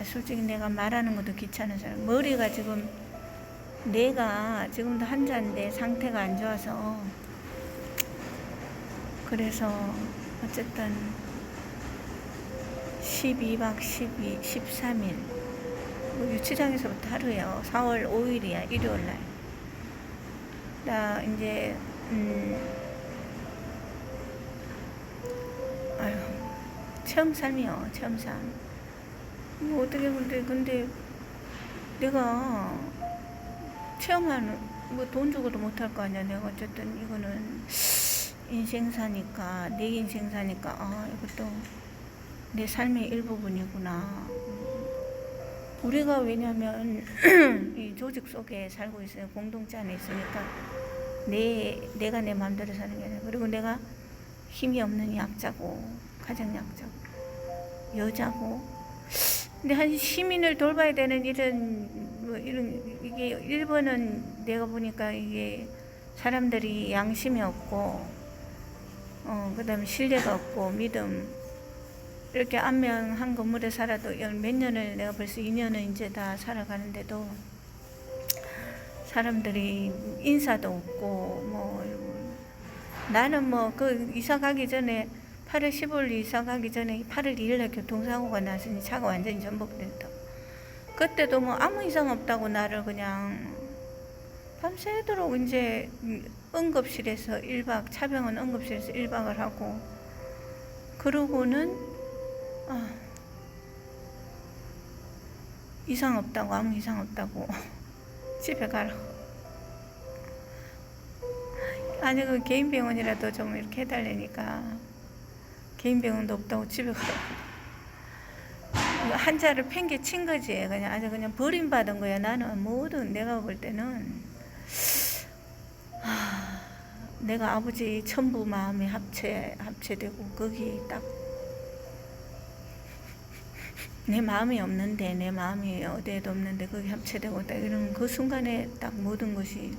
아, 솔직히 내가 말하는 것도 귀찮아서 머리가 지금 내가 지금도 환자인데 상태가 안 좋아서 그래서 어쨌든 12박 12, 13일 뭐 유치장에서부터 하루예요. 4월 5일이야 일요일 날. 나 이제 음 아유 체험 삶이요 체험 삶. 뭐 어떻게 근데 근데 내가 체험하는 뭐 돈 주고도 못할 거 아니야. 내가 어쨌든 이거는 인생사니까 내 인생사니까 아 이것도 내 삶의 일부분이구나. 우리가 왜냐면 이 조직 속에 살고 있어요. 공동체 안에 있으니까 내 내가 내 마음대로 사는 게 아니라 그리고 내가 힘이 없는 약자고 가장 약자고 여자고 근데 한 시민을 돌봐야 되는 이런 뭐 이런 이게 일본은 내가 보니까 이게 사람들이 양심이 없고 어 그다음에 신뢰가 없고 믿음. 이렇게 안면 한 건물에 살아도 열몇 년을 내가 벌써 2년을 이제 다 살아가는데도 사람들이 인사도 없고 뭐 나는 뭐 그 이사 가기 전에 8월 15일 이사 가기 전에 8월 2일 날 교통사고가 났으니 차가 완전히 전복됐다. 그때도 뭐 아무 이상 없다고 나를 그냥 밤새도록 이제 응급실에서 1박 차병원 응급실에서 1박을 하고 그러고는 아, 이상 없다고 아무 이상 없다고 집에 가라고 아니 그 개인 병원이라도 좀 이렇게 해달라니까 개인 병원도 없다고 집에 가라고. 한자를 팽개 친 거지. 그냥 아주 그냥 버림받은 거야 나는. 모든 내가 볼 때는. 하, 내가 아버지 천부 마음이 합체 합체되고 거기 딱 내 마음이 없는데 내 마음이 어디에도 없는데 거기 합체되고 딱 이런 그 순간에 딱 모든 것이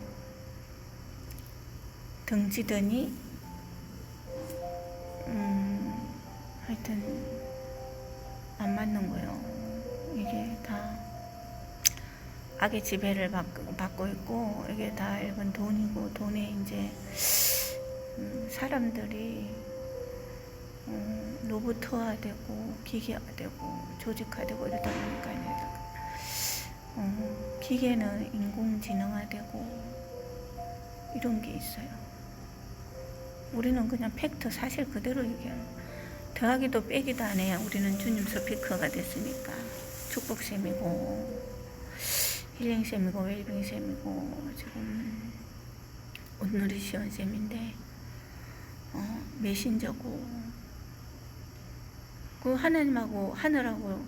등지더니 음 하여튼 안 맞는 거예요. 이게 다 악의 지배를 받고, 있고 이게 다 일본 돈이고 돈에 이제 음, 사람들이 음, 로봇화되고 기계화되고 조직화되고 이러다 보니까 이제 어, 기계는 인공지능화되고 이런 게 있어요. 우리는 그냥 팩트 사실 그대로 얘기하는 더하기도 빼기도 안 해요. 우리는 주님 스피커가 됐으니까 축복샘이고 힐링샘이고 웰빙샘이고 지금 온누리 시원샘인데 어, 메신저고 그 하나님하고 하늘하고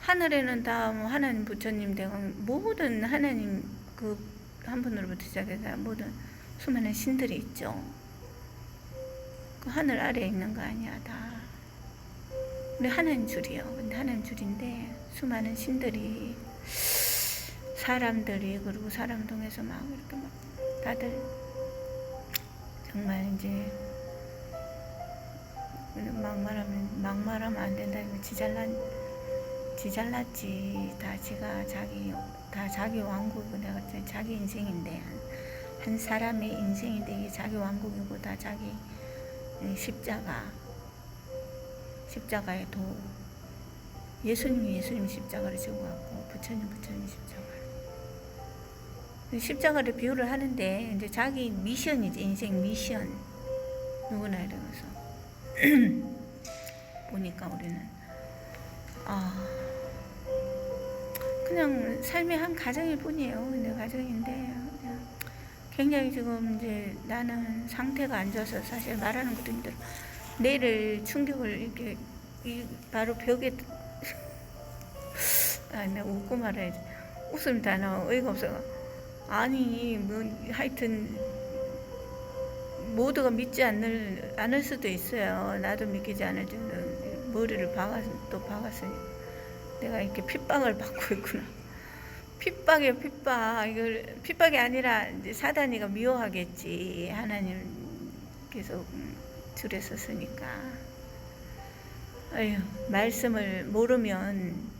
하늘에는 다 뭐 하나님 부처님 되고 모든 하나님 그 한 분으로부터 시작해서 모든 수많은 신들이 있죠. 그 하늘 아래에 있는 거 아니야 다. 우리 하나님 줄이요. 근데 하나님 줄인데 수많은 신들이 사람들이 그리고 사람 통해서 막 이렇게 막 다들 정말 이제 막 말하면 막 말하면 안 된다 지잘난 지잘났지 다 지가 자기 다 자기 왕국이고 내가 저 자기 인생인데 한, 한 사람의 인생인데 이게 자기 왕국이고 다 자기 십자가 십자가의 도. 예수님이 예수님 십자가를 지고 갔고 부처님 부처님 십자가를. 십자가를 비유를 하는데 이제 자기 미션이지 인생 미션. 누구나 이러면서 보니까 우리는 아 그냥 삶의 한 가정일 뿐이에요. 근데 가정인데 굉장히 지금 이제 나는 상태가 안 좋아서 사실 말하는 것도 힘들어. 뇌를 충격을 이렇게 이 바로 벽에 아 내가 웃고 말해야지 웃음이 다 나와 어이가 없어 아니 뭐 하여튼 모두가 믿지 않을, 않을 수도 있어요. 나도 믿기지 않을 줄은 머리를 박았, 또 박았으니 내가 이렇게 핍박을 받고 있구나. 핍박이요, 핍박. 이걸 핍박이 아니라 사단이가 미워하겠지. 하나님께서 줄에 섰으니까. 아휴, 말씀을 모르면